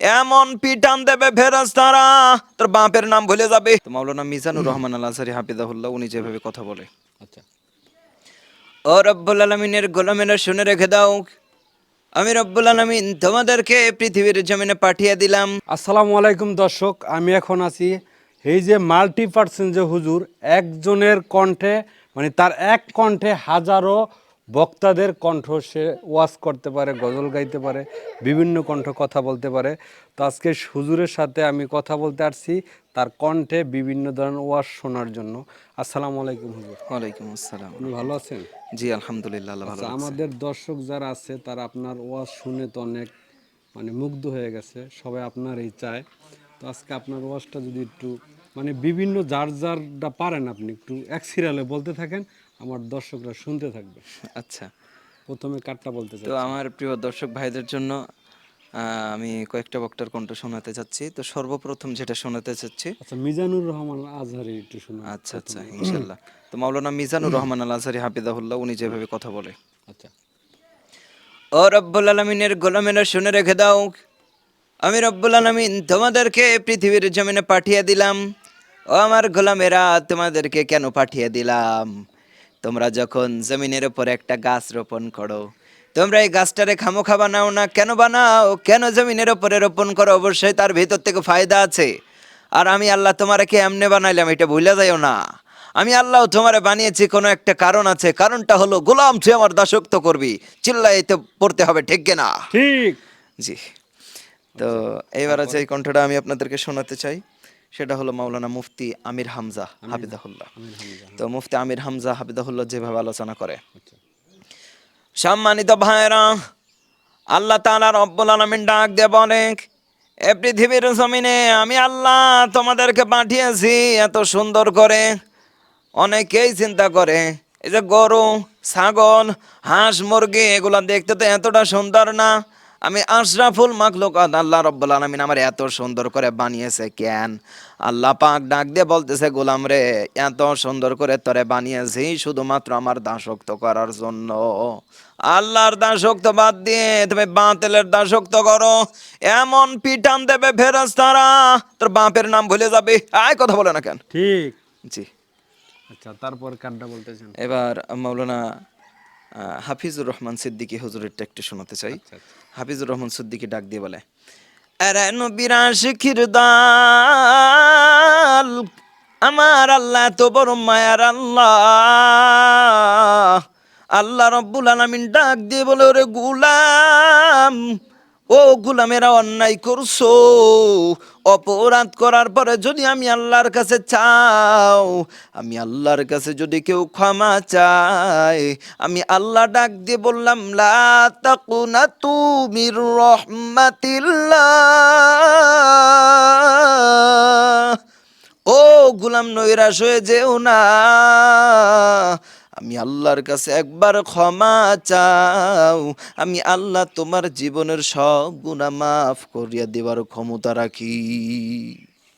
এমন পিটান দেবে ফেরেশতারা। তোর বাপের নাম ভুলে যাবে। মাওলানা মিজানুর রহমান আল আজহারি হাফিজাহুল্লাহ উনি যেভাবে কথা বলে। আচ্ছা। ও রব্বুল আলমিনের গোলামেরা শুনে রেখে দাও। আমি রব্বুল আলমিন তোমাদেরকে পৃথিবীর জমিনে পাঠিয়ে দিলাম। আসসালামু আলাইকুম দর্শক আমি এখন আছি এই যে মাল্টি পার্সেন্ট যে হুজুর একজনের কণ্ঠে মানে তার এক কণ্ঠে হাজারো বক্তাদের কণ্ঠ সে ওয়াজ করতে পারে গজল গাইতে পারে বিভিন্ন কণ্ঠ কথা বলতে পারে। তো আজকে হুজুরের সাথে আমি কথা বলতে আসছি তার কণ্ঠে বিভিন্ন ধরনের ওয়াজ শোনার জন্য। আসসালামু আলাইকুম হুজুর। ওয়ালাইকুম আসসালাম। আপনি ভালো আছেন? জি আলহামদুলিল্লাহ ভালো আচ্ছা, আমাদের দর্শক যারা আছে তারা আপনার ওয়াজ শুনে তো অনেক মানে মুগ্ধ হয়ে গেছে সবাই আপনার এই চায়। তো আজকে আপনার ওয়াজটা যদি একটু মানে বিভিন্ন যার যারটা পারেন আপনি একটু এক সিরিয়ালে বলতে থাকেন আমার দর্শকরা শুনতে থাকবে। আচ্ছা। প্রথমে কাটটা বলতে চাই তো আমার প্রিয় দর্শক ভাইদের জন্য আমি কয়েকটা বক্তার কণ্ঠ শোনাতে চাচ্ছি। তো সর্বপ্রথম যেটা শোনাতে চাচ্ছি আচ্ছা মিজানুর রহমান আজহারি একটু শুনুন। আচ্ছা আচ্ছা ইনশাল্লাহ তো মাওলানা মিজানুর রহমান আল আজহারি হাফিজাহুল্লাহ উনি যেভাবে কথা বলে। আচ্ছা। ও রব্বুল আলমিনের গোলামেরা শুনে রেখে দাও। আমি রব্বুল আলমিন তোমাদেরকে পৃথিবীর জমিনে পাঠিয়ে দিলাম। ও আমার গোলামেরা তোমাদেরকে কেন পাঠিয়ে দিলাম? তোমরা যখন জমিনের উপর একটা গাছ রোপণ করো তোমরা এই গাছটারে খামোখা বানাও না কেন বানাও? কেন জমিনের ওপরে রোপণ করো? অবশ্যই তার ভেতর থেকে ফায়দা আছে। আর আমি আল্লাহ তোমারকে এমনি বানাইলাম এটা ভুলে যাইও না। আমি আল্লাহ তোমারে বানিয়েছি কোনো একটা কারণ আছে। কারণটা হলো গোলাম তুই আমার দাসত্ব করবি চিল্লাইতে পড়তে হবে ঠিক না ঠিক। জি। তো এইবার আছে এই কণ্ঠটা আমি আপনাদেরকে শোনাতে চাই। সেটা হলো মাওলানা মুফতি আমির হামজা হাবিদাহুল্লাহ তো মুফতি আমির হামজা হাবিদাহুল্লাহ যেভাবে আলোচনা করে। আচ্ছা। সম্মানিত ভাইরা আল্লাহ তাআলা রব্বুল আলামিন ডাক দিয়ে বলে এ পৃথিবীর জমিনে আমি আল্লাহ তোমাদেরকে পাঠিয়েছি এত সুন্দর করে। অনেকেই চিন্তা করে এই যে গরু ছাগল হাঁস মুরগি এগুলা দেখতে তো এতটা সুন্দর না। আমি আশরাফুল মাখলুকাত আল্লাহ রব্বুল আলামিন আমার এত সুন্দর করে বানিয়েছে কেন? আল্লাহ পাক ডাক দিয়ে বলতেছে গোলাম রে এত সুন্দর করে তোরে বানিয়েছি শুধুমাত্র আমার দাসক্ত করার জন্য। আল্লাহর দাসত্ব বাদ দিয়ে তুমি বাতিলের দাসত্ব করো। এমন পিটান দেবে ফেরেশতারা তোর বাপের নাম ভুলে যাবে। আয় কথা বলে না কেন? ঠিক। জি। আচ্ছা তারপর কাটটা বলতেছেন। এবার মাওলানা আহ, হাফিজুর রহমান সিদ্দিকি হুজুরেরটা একটু শোনাতে চাই আচ্ছা, আচ্ছা। হাফিজুর রহমান সিদ্দিকি ডাক দিয়ে বলে আরে নবীর আশিকির দাল আমার আল্লাহ তো বড় মায়ার আল্লাহ আল্লাহ রব্বুল আলামিন ডাক দিয়ে বলে ওরে গুলাম ও গুলামেরা অন্যায় করছ, অপরাধ করার পরে যদি আমি আল্লাহর কাছে চাও, আমি আল্লাহর কাছে যদি কেউ ক্ষমা চায়, আমি আল্লাহ ডাক দিয়ে বললাম, লা তুমির রহমাতিল্লাহ। ও গুলাম নৈরাশ হয়ে যেও না। আমি আল্লাহর কাছে একবার ক্ষমা চাও। আমি আল্লাহ তোমার জীবনের সব গুণা মাফ করিয়া দেবার ক্ষমতা রাখি।